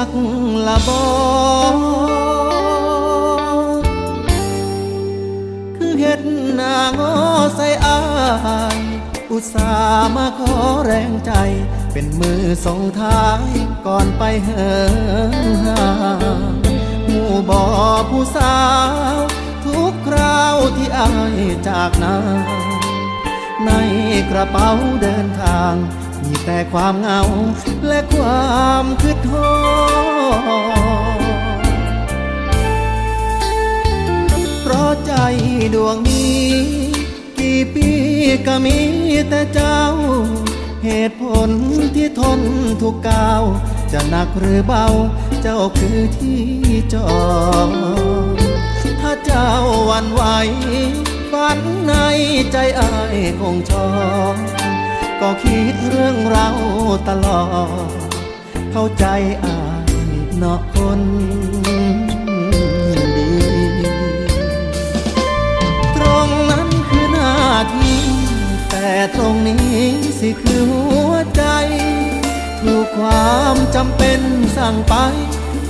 ักละบอคือเห็ดหน้างอใส่อายอุตส่าห์มาขอแรงใจ เป็นมือส่งท้ายก่อนไปเหินห่างหมู่บอผู้สาว ทุกคราวที่อายจากนาในกระเป๋าเดินทาง มีแต่ความเหงาและความคิดทอเพราะใจดวงนี้ กี่ปีก็มีแต่เจ้า เหตุผลที่ทนทุกก้าว จะหนักหรือเบา เจ้าคือที่จอดถ้าเจ้าวันไหวฝันในใจอายคงชอบ ก็คิดเรื่องเราตลอด เข้าใจอายนาะคนดี ตรงนั้นคือหน้าที่ แต่ตรงนี้สิคือหัวใจถูกความจำเป็นสั่งไป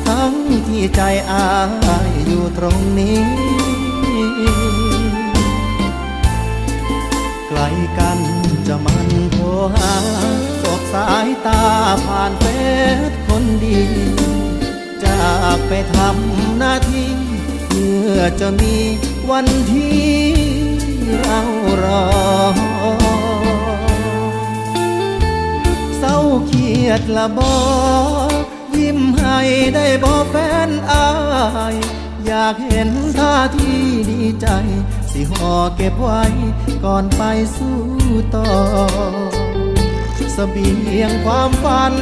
ทั้งที่ใจอายอยู่ตรงนี้ ไกลกัน หาสบสายตาผ่านเฟซคนดี จากไปทำหน้าที่เพื่อจะมีวันที่เรารอเศร้าเครียดละบอยิ้มให้ได้บอแฟนอายอยากเห็นท่าที่ดีใจ สิห่อเก็บไว้ก่อนไปสู้ต่อ เสบียงความฝัน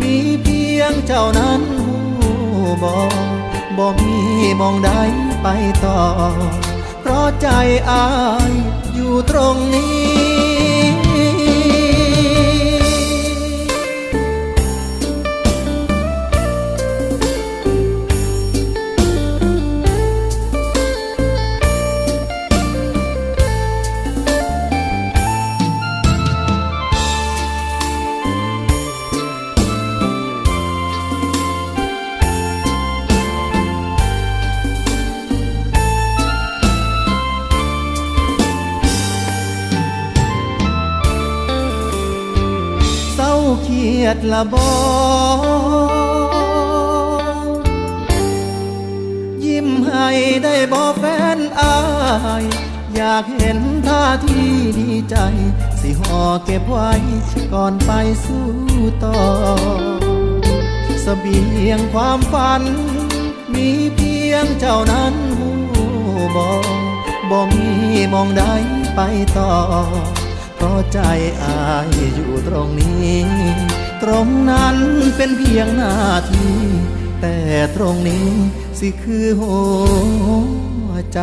มีเพียงเจ้านั้นหูบอบ่มีมองใดไปต่อ เพราะใจอายอยู่ตรงนี้ เครียดละบอยิ้มให้ได้บอแฟนอาย อยากเห็นท่าทีดีใจ สิห่อเก็บไว้ก่อนไปสู้ต่อเสบียงความฝัน มีเพียงเจ้านั้นหูบอกบ่มีมองใดไปต่อ เพราะใจอายอยู่ตรงนี้ ตรงนั้นเป็นเพียงหน้าที่ แต่ตรงนี้สิคือหัวใจ